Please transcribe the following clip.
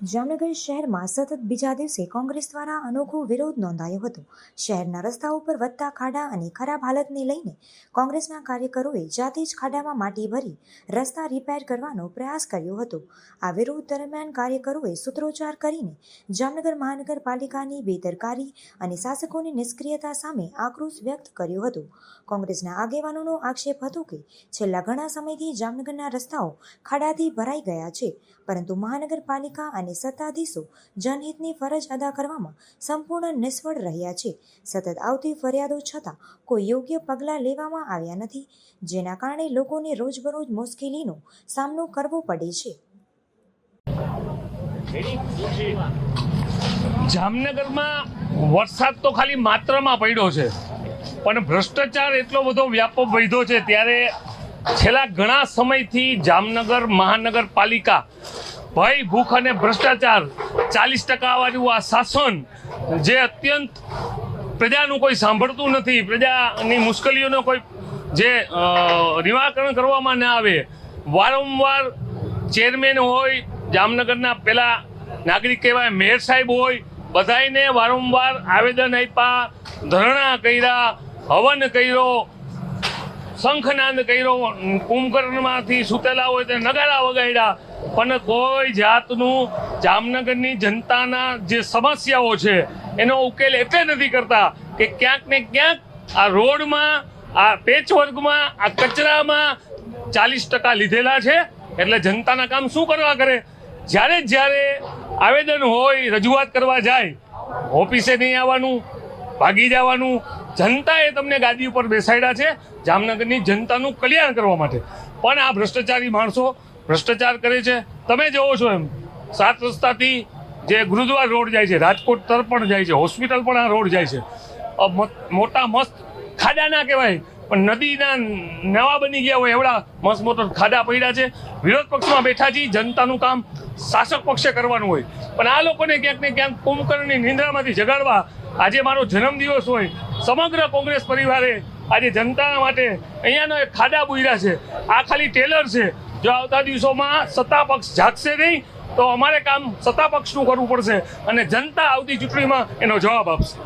જામનગર શહેરમાં સતત બીજા દિવસે કોંગ્રેસ દ્વારા અનોખો વિરોધ નોંધાયો હતો. શહેરના રસ્તાઓ પર વધતા ખાડા અને ખરાબ હાલતને લઈને કોંગ્રેસના કાર્યકરોએ જાતે જ ખાડામાં માટી ભરી રસ્તા રિપેર કરવાનો પ્રયાસ કર્યો હતો. આ વિરોધ દરમિયાન કાર્યકરોએ સૂત્રોચ્ચાર કરીને જામનગર મહાનગરપાલિકાની બેદરકારી અને શાસકોની નિષ્ક્રિયતા સામે આક્રોશ વ્યક્ત કર્યો હતો. કોંગ્રેસના આગેવાનોનો આક્ષેપ હતો કે છેલ્લા ઘણા સમયથી જામનગરના રસ્તાઓ ખાડાથી ભરાઈ ગયા છે, પરંતુ મહાનગરપાલિકા અને સત્તાધીશો જનહિતની ફરજ અદા કરવામાં સંપૂર્ણ નિષ્ફળ રહ્યા છે. સતત આવતી ફરિયાદો છતાં કોઈ યોગ્ય પગલાં લેવામાં આવ્યા નથી, જેના કારણે લોકોને રોજબરોજ મુશ્કેલીનો સામનો કરવો પડે છે. જામનગરમાં વરસાદ તો ખાલી માત્રામાં પડ્યો છે, પણ ભ્રષ્ટાચાર એટલો બધો વ્યાપક વધ્યો છે, ત્યારે છેલ્લા ઘણા સમયથી જામનગર મહાનગરપાલિકા ભય ભૂખ અને ભ્રષ્ટાચાર. ચાલીસ ટકા વાળું આ શાસન જે અત્યંત પ્રજાનું કોઈ સાંભળતું નથી પ્રજાની મુશ્કેલીઓનો કોઈ જે અ, નિરાકરણ કરવામાં ના આવે. વારંવાર ચેરમેન હોય જામનગરના પેલા નાગરિક કહેવાય મેયર સાહેબ હોય બધાયને વારંવાર આવેદન આપ્યા ધરણા કર્યા હવન કર્યો શંખનાદ કર્યો, કુંભકર્ણમાંથી સૂતેલા હોય તે નગારા વગાડ્યા. પણ કોઈ જાતનું જામનગરની જનતાના જે સમસ્યાઓ છે, એનો ઉકેલ એટલે નથી કરતા કે ક્યાંક ને ક્યાંક આ રોડમાં, આ પેચવર્કમાં આ કચરામાં ચાલીસ ટકા લીધેલા છે. એટલે જનતાના કામ શું કરવા કરે? જ્યારે જ્યારે આવેદન હોય, રજૂઆત કરવા જાય, ઓફિસે નહીં આવવાનું ભાગી જવાનું. જનતાએ તમને ગાદી ઉપર બેસાડ્યા છે જામનગરની જનતાનું કલ્યાણ કરવા માટે. પણ આ ભ્રષ્ટાચારી માણસો ભ્રષ્ટાચાર કરે છે. તમે જોવો છો એમ. સાત રસ્તાથી જે ગુરુદ્વાર રોડ જાય છે, રાજકોટ તરફ પણ જાય છે, હોસ્પિટલ પણ આ રોડ જાય છે. મોટા મસ્ત ખાડા ના કહેવાય. પણ નદીના નવા બની ગયા હોય એવડા મસ્ત મોટો ખાડા પડ્યા છે. વિરોધ પક્ષમાં બેઠા છીએ જનતાનું કામ શાસક પક્ષે કરવાનું હોય. પણ આ લોકોને ક્યાંક ને ક્યાંક કુંભકર્ણની નિંદ્રામાંથી જગાડવા આજે મારો જન્મદિવસ હોય. સમગ્ર કોંગ્રેસ પરિવારે આજે જનતા માટે અહીંયાનો એક ખાડા બુર્યા છે. આ ખાલી ટેલર છે. જો આવતા દિવસોમાં સત્તા પક્ષ જાગશે નહીં, તો અમારે કામ સત્તા પક્ષનું કરવું પડશે અને જનતા આવતી ચૂંટણીમાં એનો જવાબ આપશે.